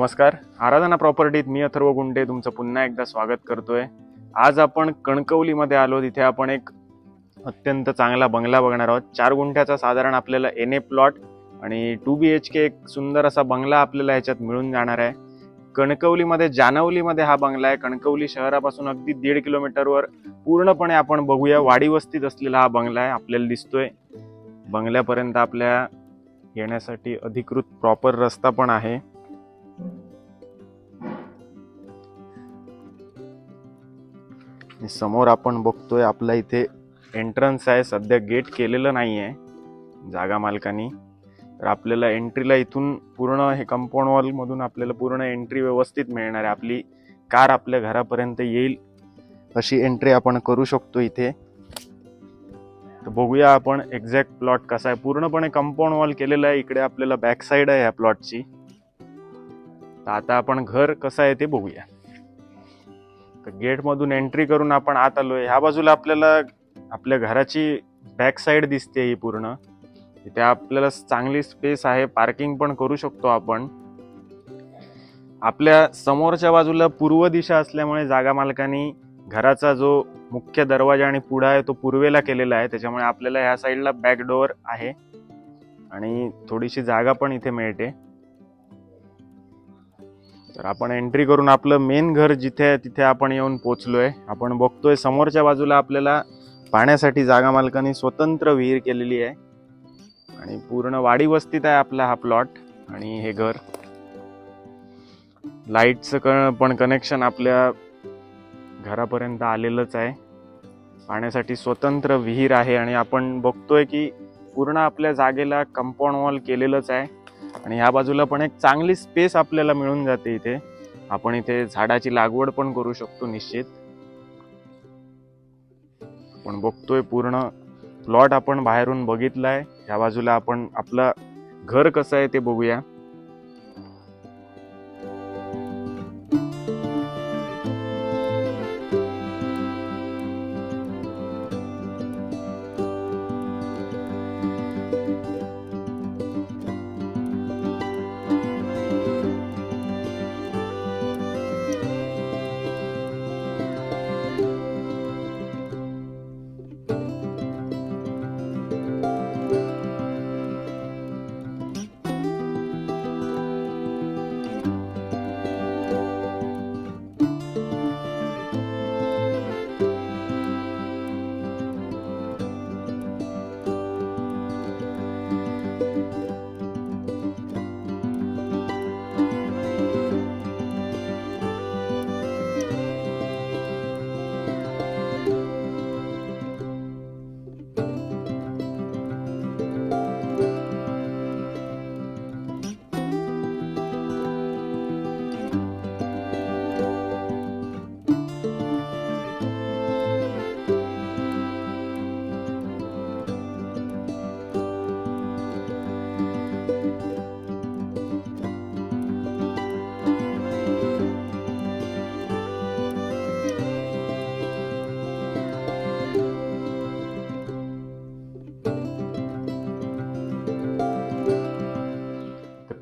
नमस्कार. आराधना प्रॉपर्टीत मी अथर्व गुंडे तुमचं पुन्हा एकदा स्वागत करतोय. आज आपण कणकवलीमध्ये आलो तिथे आपण एक अत्यंत चांगला बंगला बघणार आहोत. चार गुंठ्याचा साधारण आपल्याला एन ए प्लॉट आणि टू बी एच के एक सुंदर असा बंगला आपल्याला ह्याच्यात मिळून जाणार आहे. कणकवलीमध्ये जानवलीमध्ये हा बंगला आहे. कणकवली शहरापासून अगदी दीड किलोमीटरवर पूर्णपणे आपण बघूया वाडी वस्तीत असलेला हा बंगला आहे. आपल्याला दिसतोय. बंगल्यापर्यंत आपल्या येण्यासाठी अधिकृत प्रॉपर रस्ता पण आहे. समोर आपण बघतोय आपला इथे एंट्रन्स आहे. सध्या गेट केलेलं नाही आहे जागा मालकानी. तर आपल्याला एंट्रीला इथून पूर्ण हे कंपाऊंड वॉलमधून आपल्याला पूर्ण एंट्री व्यवस्थित मिळणार आहे. आपली कार आपल्या घरापर्यंत येईल अशी एंट्री आपण करू शकतो इथे. तर बघूया आपण एक्झॅक्ट प्लॉट कसा आहे. पूर्णपणे कंपाऊंड वॉल केलेलं आहे. इकडे आपल्याला बॅक साईड आहे ह्या प्लॉटची तर आता आपण घर कसं आहे ते बघूया. तर गेटमधून एंट्री करून आपण आत आलो आहे ह्या बाजूला आपल्याला आपल्या घराची बॅक साईड दिसते ही पूर्ण. इथे आपल्याला चांगली स्पेस आहे पार्किंग पण करू शकतो आपण. आपल्या समोरच्या बाजूला पूर्व दिशा असल्यामुळे जागा मालकांनी घराचा जो मुख्य दरवाजा आणि पुढा आहे तो पूर्वेला केलेला आहे. त्याच्यामुळे आपल्याला ह्या साईडला बॅक डोअर आहे. आणि थोडीशी जागा पण इथे मिळते. तर आपण एंट्री करून आपलं मेन घर जिथे आहे तिथे आपण येऊन पोचलो आहे आपण बघतोय समोरच्या बाजूला आपल्याला पाण्यासाठी जागा मालकाने स्वतंत्र विहीर केलेली आहे. आणि पूर्ण वाडी वस्तीत आहे आपला हा प्लॉट आणि हे घर. लाईटचं पण कनेक्शन आपल्या घरापर्यंत आलेलंच आहे. पाण्यासाठी स्वतंत्र विहीर आहे आणि आपण बघतोय की पूर्ण आपल्या जागेला कंपाऊंड वॉल केलेलंच आहे. आणि ह्या बाजूला पण एक चांगली स्पेस आपल्याला मिळून जाते इथे. आपण इथे झाडाची लागवड पण करू शकतो निश्चित. आपण बघतोय पूर्ण प्लॉट आपण बाहेरून बघितलाय. ह्या बाजूला आपण आपलं घर कसं आहे ते बघूया.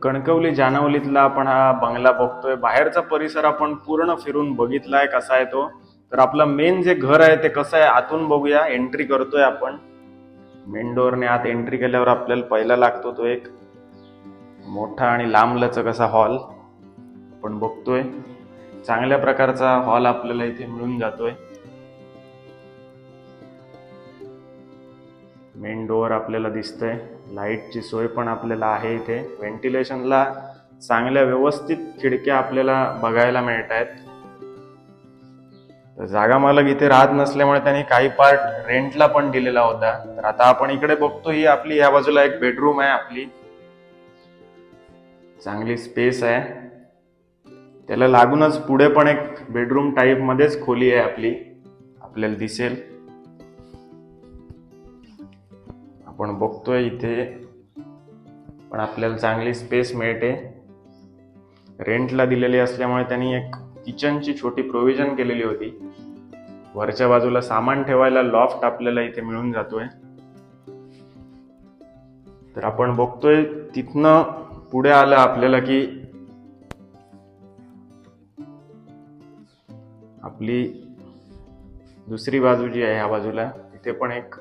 कणकवली जानवलीतला आपण हा बंगला बघतोय. बाहेरचा परिसर आपण पूर्ण फिरून बघितलाय कसा आहे तो. तर आपलं मेन जे घर आहे ते कसं आहे आतून बघूया. एंट्री करतोय आपण. मेन डोअरने आत एंट्री केल्यावर आपल्याला पहिला लागतो तो एक मोठा आणि लांबलचक असा हॉल आपण बघतोय. चांगल्या प्रकारचा हॉल आपल्याला इथे मिळून जातोय. मेन डोअर आपल्याला दिसतंय. लाईटची सोय पण आपल्याला आहे इथे. व्हेंटिलेशनला चांगल्या व्यवस्थित खिडक्या आपल्याला बघायला मिळत आहेत तर जागा मालक इथे राहत नसल्यामुळे त्यांनी काही पार्ट रेंटला पण दिलेला होता. तर आता आपण इकडे बघतो ही आपली या बाजूला एक बेडरूम आहे आपली. चांगली स्पेस आहे. त्याला लागूनच पुढे पण एक बेडरूम टाईप मध्येच खोली आहे आपली. आपल्याला दिसेल. आपण बघतोय इथे. पण आपल्याला चांगली स्पेस मिळते. रेंटला दिलेली असल्यामुळे त्यांनी एक किचनची छोटी प्रोव्हिजन केलेली होती. वरच्या बाजूला सामान ठेवायला लॉफ्ट आपल्याला इथे मिळून जातोय. तर आपण बघतोय तिथनं पुढे आलं आपल्याला की आपली दुसरी बाजू जी आहे ह्या बाजूला तिथे पण एक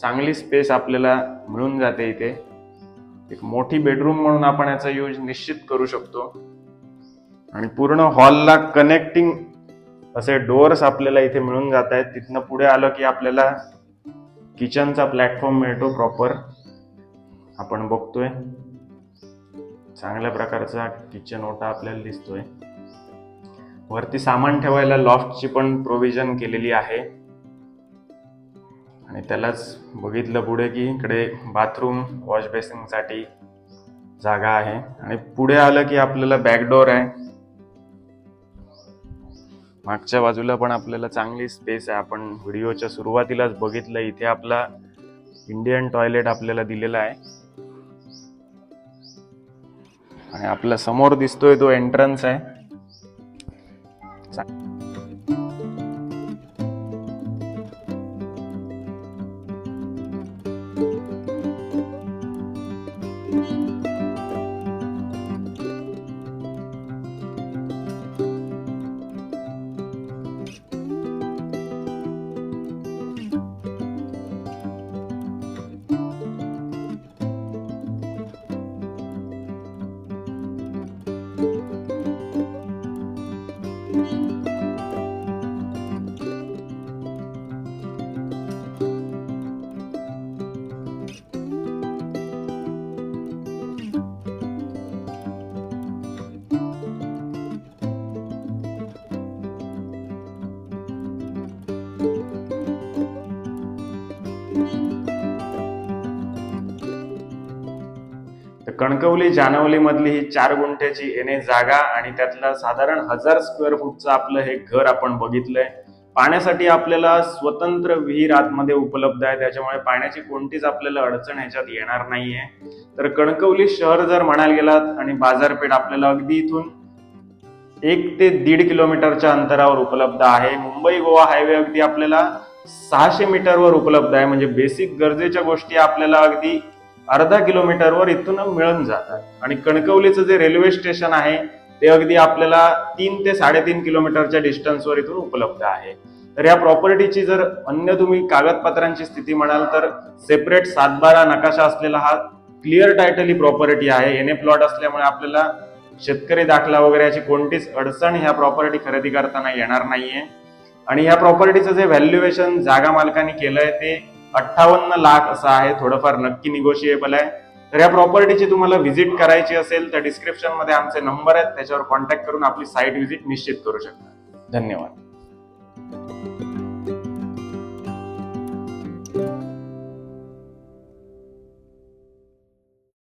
चांगली स्पेस आपल्याला मिळून जाते इथे. एक मोठी बेडरूम म्हणून आपण याचा यूज निश्चित करू शकतो. आणि पूर्ण हॉलला कनेक्टिंग असे डोअर्स आपल्याला इथे मिळून जात आहेत. तिथनं पुढे आलं की आपल्याला किचनचा प्लॅटफॉर्म मिळतो प्रॉपर आपण बघतोय. चांगल्या प्रकारचा किचन ओटा आपल्याला दिसतोय. वरती सामान ठेवायला लॉफ्टची पण प्रोव्हिजन केलेली आहे. आणि त्यालाच बघितलं पुढे की इकडे बाथरूम वॉश बेसिनसाठी जागा आहे. आणि पुढे आलं की आपल्याला बॅकडोर आहे. मागच्या बाजूला पण आपल्याला चांगली स्पेस आहे. आपण व्हिडिओच्या सुरुवातीलाच बघितलं इथे आपला इंडियन टॉयलेट आपल्याला दिलेला आहे. आणि आपल्यासमोर दिसतोय तो एंट्रन्स आहे. कणकवली जानवली मधली ही चार गुंठ्याची येणे जागा आणि त्यातलं साधारण हजार स्क्वेअर फूटचं आपलं हे घर आपण बघितलंय. पाण्यासाठी आपल्याला स्वतंत्र विहीर आतमध्ये उपलब्ध आहे. त्याच्यामुळे पाण्याची कोणतीच आपल्याला अडचण ह्याच्यात येणार नाहीये. तर कणकवली शहर जर म्हणायला गेलात आणि बाजारपेठ आपल्याला अगदी इथून एक ते दीड किलोमीटरच्या अंतरावर उपलब्ध आहे. मुंबई गोवा हायवे अगदी आपल्याला सहाशे मीटरवर उपलब्ध आहे. म्हणजे बेसिक गरजेच्या गोष्टी आपल्याला अगदी अर्धा किलोमीटरवर इथून मिळून जातात. आणि कणकवलीचं जे रेल्वे स्टेशन आहे ते अगदी आपल्याला तीन ते साडेतीन किलोमीटरच्या डिस्टन्सवर इथून उपलब्ध आहे. तर या प्रॉपर्टीची जर अन्य तुम्ही कागदपत्रांची स्थिती म्हणाल तर सेपरेट सातबारा नकाशा असलेला हा क्लिअर टायटल ही प्रॉपर्टी आहे. एन ए प्लॉट असल्यामुळे आपल्याला शेतकरी दाखला वगैरे अशी कोणतीच अडचण ह्या प्रॉपर्टी खरेदी करताना येणार नाहीये. आणि ह्या प्रॉपर्टीचं जे व्हॅल्युएशन जागा मालकांनी केलंय ते अठ्ठावन्न लाख असं आहे थोडंफार नक्की निगोशिएबल आहे. तर या प्रॉपर्टीची तुम्हाला व्हिजिट करायची असेल तर डिस्क्रिप्शनमध्ये आमचे नंबर आहेत त्याच्यावर कॉन्टॅक्ट करून आपली साईट व्हिजिट निश्चित करू शकता. धन्यवाद.